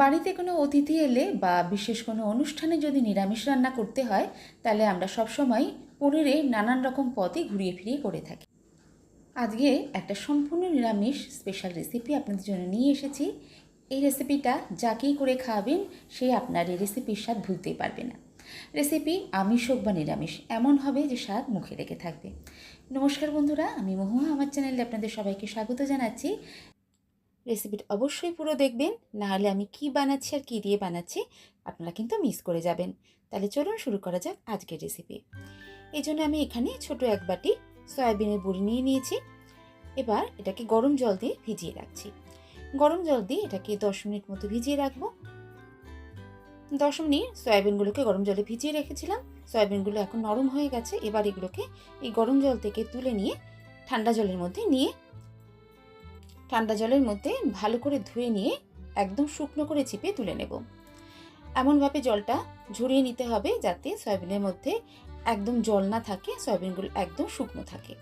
বাড়িতে কোনো অতিথি এলে বা বিশেষ কোনো অনুষ্ঠানে যদি নিরামিষ রান্না করতে হয়, তাহলে আমরা সবসময় পনিরে নানান রকম পদই ঘুরিয়ে ফিরিয়ে করে থাকি। আজকে একটা সম্পূর্ণ নিরামিষ স্পেশাল রেসিপি আপনাদের জন্য নিয়ে এসেছি। এই রেসিপিটা যাকেই করে খাওয়াবেন, সে আপনার এই রেসিপির স্বাদ ভুলতেই পারবে না। রেসিপি আমিষ হোক বা নিরামিষ, এমন হবে যে স্বাদ মুখে লেগে থাকবে। নমস্কার বন্ধুরা, আমি মহুয়া, আমার চ্যানেলে আপনাদের সবাইকে স্বাগত জানাচ্ছি। রেসিপিটা অবশ্যই পুরো দেখবেন নাহলে আমি কি বানাচ্ছি আর কী দিয়ে বানাচ্ছি, আপনারা কিন্তু মিস করে যাবেন। তাহলে চলুন শুরু করা যাক আজকের রেসিপি এই জন্য আমি এখানে ছোট এক বাটি সয়াবিনের বড়ি নিয়ে নিয়েছি। এবার এটাকে গরম জল দিয়ে ভিজিয়ে রাখছি। গরম জল দিয়ে এটাকে দশ মিনিট মতো ভিজিয়ে রাখব। দশ মিনিট সয়াবিনগুলোকে গরম জলে ভিজিয়ে রেখেছিলাম। সয়াবিনগুলো এখন নরম হয়ে গেছে। এবার এগুলোকে এই গরম জল থেকে তুলে নিয়ে ঠান্ডা জলের মধ্যে নিয়ে ঠান্ডা জলের মধ্যে ভালো করে ধুয়ে নিয়ে একদম শুকনো করে চিপে তুলে নেব। এমনভাবে জলটা ঝরিয়ে নিতে হবে যাতে সয়াবিনের মধ্যে একদম জল না থাকে, সয়াবিনগুলো একদম শুকনো থাকে।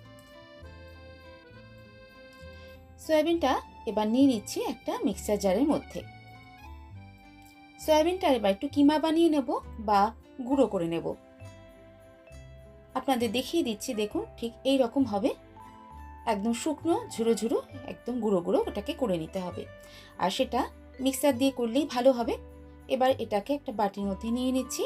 সয়াবিনটা এবার নিয়ে নিচ্ছি একটা মিক্সার জারের মধ্যে। সয়াবিনটা এবার একটু কিমা বানিয়ে নেব বা গুঁড়ো করে নেব। আপনাদের দেখিয়ে দিচ্ছি, দেখুন ঠিক এই রকম হবে। একদম শুকনো, ঝুরো ঝুরো, একদম গুঁড়ো গুঁড়ো ওটাকে করে নিতে হবে। আর সেটা মিক্সার দিয়ে করলেই ভালো হবে। এবার এটাকে একটা বাটির মধ্যে নিয়ে নিচ্ছি।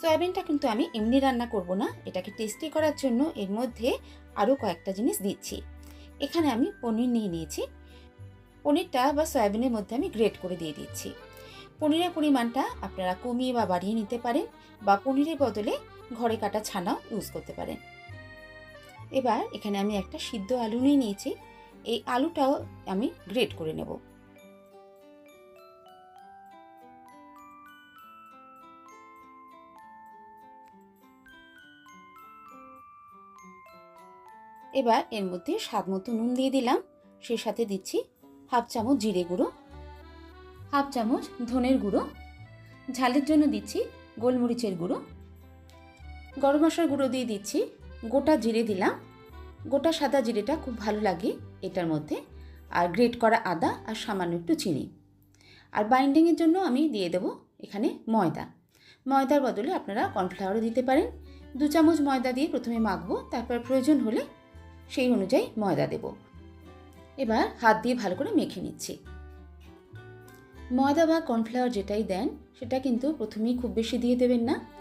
সয়াবিনটা কিন্তু আমি এমনি রান্না করব না, এটাকে টেস্টি করার জন্য এর মধ্যে আরও কয়েকটা জিনিস দিচ্ছি। এখানে আমি পনির নিয়ে নিয়েছি। পনিরটা বা সয়াবিনের মধ্যে আমি গ্রেট করে দিয়ে দিচ্ছি। পনিরের পরিমাণটা আপনারা কমিয়ে বা বাড়িয়ে নিতে পারেন বা পনিরের বদলে ঘরে কাটা ছানাও ইউজ করতে পারেন। এবার এখানে আমি একটা সিদ্ধ আলু নিয়ে নিয়েছি। এই আলুটাও আমি গ্রেট করে নেব। এবার এর মধ্যে স্বাদ মতো নুন দিয়ে দিলাম। সেই সাথে দিচ্ছি হাফ চামচ জিরে গুঁড়ো, হাফ চামচ ধনের গুঁড়ো, ঝালের জন্য দিচ্ছি গোলমরিচের গুঁড়ো গরম মশলার গুঁড়ো দিয়ে দিচ্ছি। গোটা জিরে দিলাম। গোটা সাদা জিরেটা খুব ভালো লাগে এটার মধ্যে। আর গ্রেট করা আদা আর সামান্য একটু চিনি। আর বাইন্ডিংয়ের জন্য আমি দিয়ে দেবো এখানে ময়দা। ময়দার বদলে আপনারা কর্নফ্লাওয়ারও দিতে পারেন। দু চামচ ময়দা দিয়ে প্রথমে মাখবো, তারপর প্রয়োজন হলে সেই অনুযায়ী ময়দা দেব। এবার হাত দিয়ে ভালো করে মেখে নিচ্ছি। ময়দা বা কর্নফ্লাওয়ার যেটাই দেন, সেটা কিন্তু প্রথমেই খুব বেশি দিয়ে দেবেন না।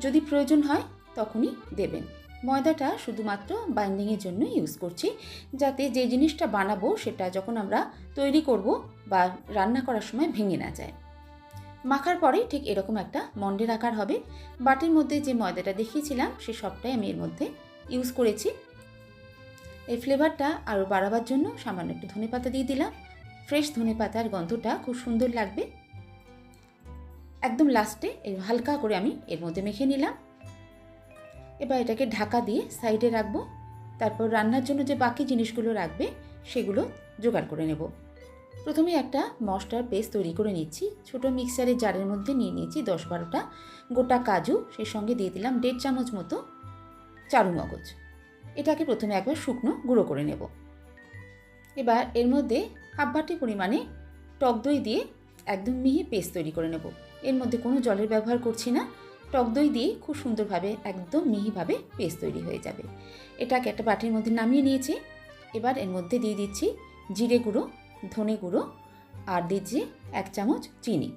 যদি প্রয়োজন হয় তখনই দেবেন। ময়দাটা শুধুমাত্র বাইন্ডিংয়ের জন্য ইউজ করছি, যাতে যে জিনিসটা বানাবো সেটা যখন আমরা তৈরি করব বা রান্না করার সময় ভেঙে না যায়। মাখার পরে ঠিক এরকম একটা মন্ডের আকার হবে। বাটির মধ্যে যে ময়দাটা দেখিয়েছিলাম, সে সবটাই আমি এর মধ্যে ইউজ করেছি। এই ফ্লেভারটা আরও বাড়াবার জন্য সামান্য একটু ধনে পাতা দিয়ে দিলাম। ফ্রেশ ধনে পাতার গন্ধটা খুব সুন্দর লাগবে। একদম লাস্টে হালকা করে আমি এর মধ্যে মেখে নিলাম। এবার এটাকে ঢাকা দিয়ে সাইডে রাখব। তারপর রান্নার জন্য যে বাকি জিনিসগুলো রাখবে, সেগুলো জোগাড় করে নেব। প্রথমে একটা মশলার পেস্ট তৈরি করে নিচ্ছি। ছোট মিক্সারের জারের মধ্যে নিয়ে নিয়েছি দশ বারোটা। গোটা কাজু, সেই সঙ্গে দিয়ে দিলাম দেড় চামচ মতো চারু মগজ। এটাকে প্রথমে একবার শুকনো গুঁড়ো করে নেব। এবার এর মধ্যে হাফ বাটি পরিমাণে টক দই দিয়ে একদম মিহি পেস্ট তৈরি করে নেব। এর মধ্যে কোনো জলের ব্যবহার করছি না। টক দই দিয়ে খুব সুন্দরভাবে, একদম মিহিভাবে পেস্ট তৈরি হয়ে যাবে। এটাকে একটা বাটির মধ্যে নামিয়ে নিয়েছি। এবার এর মধ্যে দিয়ে দিচ্ছি জিরে গুঁড়ো, ধনে গুঁড়ো আর দিচ্ছি এক চামচ চিনি।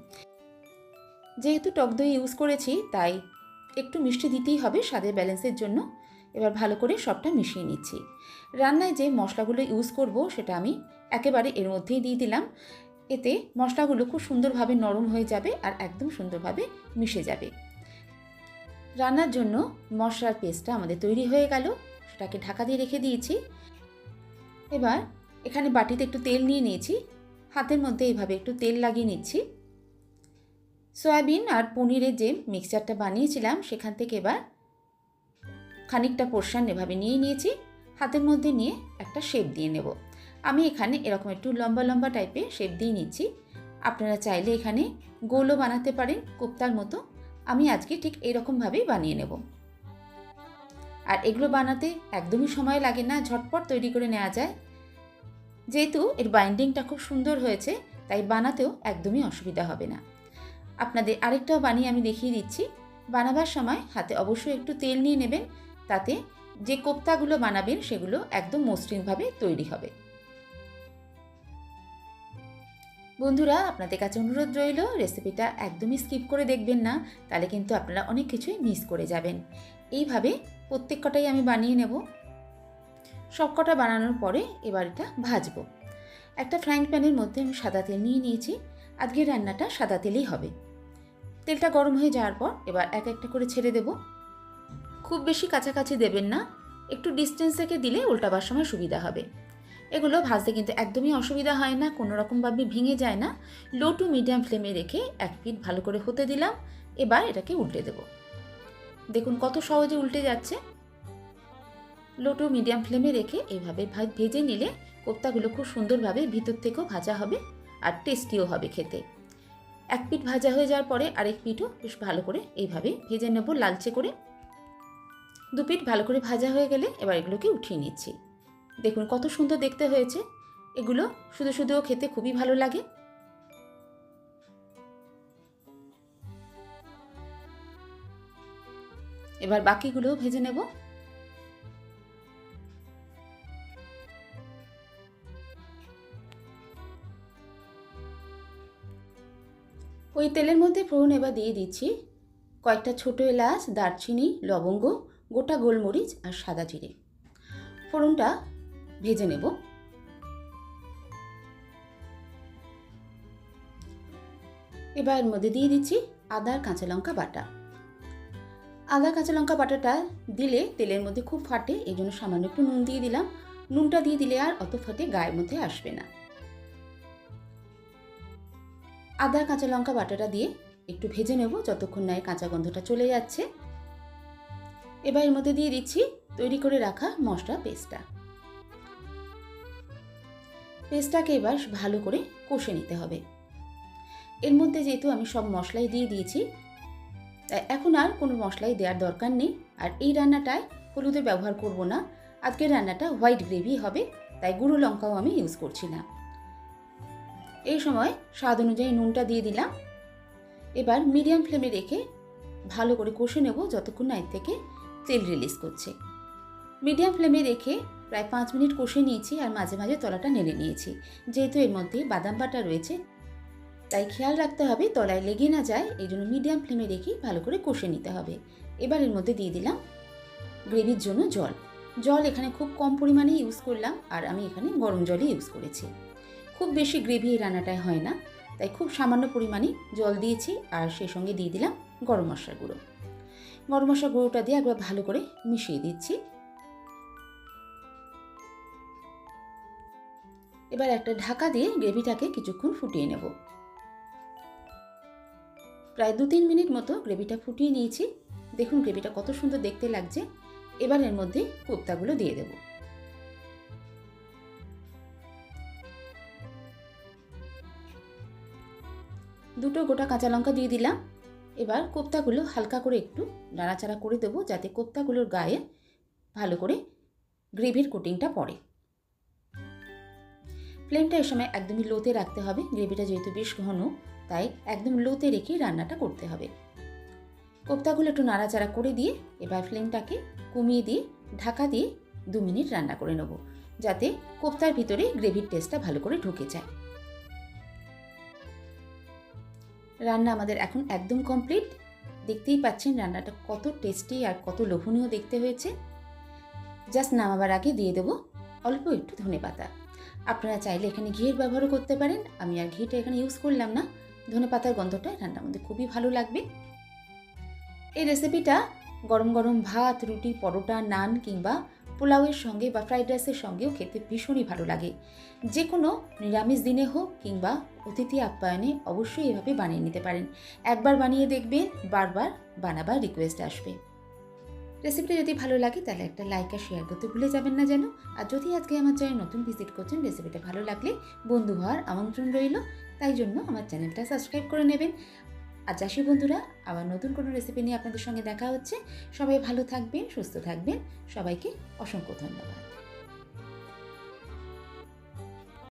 যেহেতু টক দই ইউজ করেছি, তাই একটু মিষ্টি দিতেই হবে স্বাদের ব্যালেন্সের জন্য। এবার ভালো করে সবটা মিশিয়ে নিচ্ছি। রান্নায় যে মশলাগুলো ইউজ করব, সেটা আমি একেবারে এর মধ্যেই দিয়ে দিলাম। এতে মশলাগুলো খুব সুন্দরভাবে নরম হয়ে যাবে আর একদম সুন্দরভাবে মিশে যাবে। রান্নার জন্য মশলার পেস্টটা আমাদের তৈরি হয়ে গেল। সেটাকে ঢাকা দিয়ে রেখে দিয়েছি। এবার এখানে বাটিতে একটু তেল নিয়ে নিয়েছি। হাতের মধ্যে এইভাবে একটু তেল লাগিয়ে নিচ্ছি। সয়াবিন আর পনিরের যে মিক্সচারটা বানিয়েছিলাম, সেখান থেকে এবার খানিকটা পোর্শন এভাবে নিয়ে নিয়েছি। হাতের মধ্যে নিয়ে একটা শেপ দিয়ে নেব। আমি এখানে এরকম একটু লম্বা লম্বা টাইপের শেপ দিয়ে নিচ্ছি। আপনারা চাইলে এখানে গোলও বানাতে পারেন, কোপ্তার মতো। আমি আজকে ঠিক এরকমভাবেই বানিয়ে নেব। আর এগুলো বানাতে একদমই সময় লাগে না, ঝটপট তৈরি করে নেওয়া যায়। যেহেতু এর বাইন্ডিংটা খুব সুন্দর হয়েছে, তাই বানাতেও একদমই অসুবিধা হবে না। আপনাদের আরেকটাও বানিয়ে আমি দেখিয়ে দিচ্ছি। বানাবার সময় হাতে অবশ্যই একটু তেল নিয়ে নেবেন, তাতে যে কোপ্তাগুলো বানাবেন সেগুলো একদম মসৃণভাবে তৈরি হবে। বন্ধুরা, আপনাদের কাছে অনুরোধ রইল রেসিপিটা একদমই স্কিপ করে দেখবেন না, তাহলে কিন্তু আপনারা অনেক কিছুই মিস করে যাবেন। এইভাবে প্রত্যেক কটাই আমি বানিয়ে নেব। সব কটা বানানোর পরে এবার এটা ভাজবো। একটা ফ্রাইং প্যানের মধ্যে আমি সাদা তেল নিয়ে নিয়েছি আজকের রান্নাটা সাদা তেলেই হবে। তেলটা গরম হয়ে যাওয়ার পর এবার এক একটা করে ছেড়ে দেব। খুব বেশি কাছাকাছি দেবেন না, একটু ডিস্টেন্স থেকে দিলে উল্টাবার সময় সুবিধা হবে। এগুলো ভাজতে কিন্তু একদমই অসুবিধা হয় না, কোনো রকমভাবে ভেঙে যায় না। লো টু মিডিয়াম ফ্লেমে রেখে এক পিঠ ভালো করে হতে দিলাম, এবার এটাকে উল্টে দেব। দেখুন কত সহজে উল্টে যাচ্ছে। লো টু মিডিয়াম ফ্লেমে রেখে এইভাবে ভেজে নিলে কোপ্তাগুলো খুব সুন্দরভাবে ভিতর থেকেও ভাজা হবে আর টেস্টিও হবে খেতে। এক পিঠ ভাজা হয়ে যাওয়ার পরে আরেক পিঠও বেশ ভালো করে এইভাবে ভেজে নেব লালচে করে। দু পিঠ ভালো করে ভাজা হয়ে গেলে এবার এগুলোকে উঠিয়ে নিচ্ছি। দেখুন কত সুন্দর দেখতে হয়েছে। এগুলো শুধু শুধুও খেতে খুবই ভালো লাগে। এবার বাকিগুলোও ভেজে নেব। ওই তেলের মধ্যে ফোড়ন এবার দিয়ে দিচ্ছি। কয়েকটা ছোট এলাচ, দারচিনি, লবঙ্গ, গোটা গোলমরিচ আর সাদা জিরে। ফোড়নটা ভেজে নেব। এবার এর মধ্যে দিয়ে দিচ্ছি আদার কাঁচা লঙ্কা বাটা। আদা কাঁচা লঙ্কা বাটাটা দিলে তেলের মধ্যে খুব ফাটে এই জন্য সামান্য একটু নুন দিয়ে দিলাম। নুনটা দিয়ে দিলে আর অত ফাটে গায়ের মধ্যে আসবে না। আদা কাঁচা লঙ্কা বাটাটা দিয়ে একটু ভেজে নেব যতক্ষণ না এই কাঁচা গন্ধটা চলে যাচ্ছে। এবার এর মধ্যে দিয়ে দিচ্ছি তৈরি করে রাখা মশলা পেস্টটা। পেস্টটাকে এবার ভালো করে কষে নিতে হবে। এর মধ্যে যেহেতু আমি সব মশলাই দিয়ে দিয়েছি তাই এখন আর কোনো মশলাই দেওয়ার দরকার নেই। আর এই রান্নাটায় হলুদের ব্যবহার করব না। আজকের রান্নাটা হোয়াইট গ্রেভি হবে, তাই গুঁড়ো লঙ্কাও আমি ইউজ করছি না। এই সময় স্বাদ অনুযায়ী নুনটা দিয়ে দিলাম। এবার মিডিয়াম ফ্লেমে রেখে ভালো করে কষে নেব, যতক্ষণ না এর থেকে তেল রিলিজ করছে। মিডিয়াম ফ্লেমে রেখে প্রায় পাঁচ মিনিট কষে নিয়েছি আর মাঝে মাঝে তলাটা নেড়ে নিয়েছি। যেহেতু এর মধ্যে বাদাম বাটা রয়েছে, তাই খেয়াল রাখতে হবে তলায় লেগে না যায়, এই জন্য মিডিয়াম ফ্লেমে রেখে ভালো করে কষে নিতে হবে। এবার এর মধ্যে দিয়ে দিলাম গ্রেভির জন্য জল। জল এখানে খুব কম পরিমাণে ইউজ করলাম আর আমি এখানে গরম জলই ইউজ করেছি। খুব বেশি গ্রেভি এই রান্নাটায় হয় না, তাই খুব সামান্য পরিমাণে জল দিয়েছি আর সেই সঙ্গে দিয়ে দিলাম গরম মশলা গুঁড়ো। গরম মশলা গুঁড়োটা দিয়ে একবার ভালো করে মিশিয়ে দিচ্ছি। এবার একটা ঢাকা দিয়ে গ্রেভিটাকে কিছুক্ষণ ফুটিয়ে নেব। প্রায় দু তিন মিনিট মতো গ্রেভিটা ফুটিয়ে নিয়েছি। দেখুন গ্রেভিটা কত সুন্দর দেখতে লাগছে। এবার এর মধ্যে কোপ্তাগুলো দিয়ে দেব। দুটো গোটা কাঁচা লঙ্কা দিয়ে দিলাম। এবার কোপ্তাগুলো হালকা করে একটু নাড়াচাড়া করে দেবো যাতে কোপ্তাগুলোর গায়ে ভালো করে গ্রেভির কোটিংটা পড়ে। ফ্লেমটা এ সময় একদমই লোতে রাখতে হবে। গ্রেভিটা যেহেতু বেশ ঘন, তাই একদম লোতে রেখে রান্নাটা করতে হবে। কোপ্তাগুলো একটু নাড়াচাড়া করে দিয়ে এবার ফ্লেমটাকে কমিয়ে দিয়ে ঢাকা দিয়ে দু মিনিট রান্না করে নেব, যাতে কোপ্তার ভিতরে গ্রেভির টেস্টটা ভালো করে ঢুকে যায়। রান্না আমাদের এখন একদম কমপ্লিট দেখতেই পাচ্ছেন রান্নাটা কত টেস্টি আর কত লোভনীয় দেখতে হয়েছে। জাস্ট নামাবার আগে দিয়ে দেবো অল্প একটু ধনে পাতা আপনারা চাইলে এখানে ঘিয়ের ব্যবহারও করতে পারেন। আমি আর ঘিটা এখানে ইউজ করলাম না। ধনে পাতার গন্ধটা রান্নার মধ্যে খুবই ভালো লাগবে। এই রেসিপিটা গরম গরম ভাত, রুটি, পরোটা, নান কিংবা পোলাওয়ের সঙ্গে বা ফ্রাইড রাইসের সঙ্গেও খেতে ভীষণই ভালো লাগে। যে কোনো নিরামিষ দিনে হোক কিংবা অতিথি আপ্যায়নে অবশ্যই এভাবে বানিয়ে নিতে পারেন। একবার বানিয়ে দেখবেন, বারবার বানাবার রিকোয়েস্ট আসবে। রেসিপিটা যদি ভালো লাগে, তাহলে একটা লাইক আর শেয়ার করতে ভুলে যাবেন না যেন। আর যদি আজকে আমার চ্যানেল নতুন ভিজিট করছেন, রেসিপিটা ভালো লাগলে বন্ধু হওয়ার আমন্ত্রণ রইল। তাই জন্য আমার চ্যানেলটা সাবস্ক্রাইব করে নেবেন। আর চাষি বন্ধুরা, আবার নতুন কোনো রেসিপি নিয়ে আপনাদের সঙ্গে দেখা হচ্ছে। সবাই ভালো থাকবেন, সুস্থ থাকবেন। সবাইকে অসংখ্য ধন্যবাদ।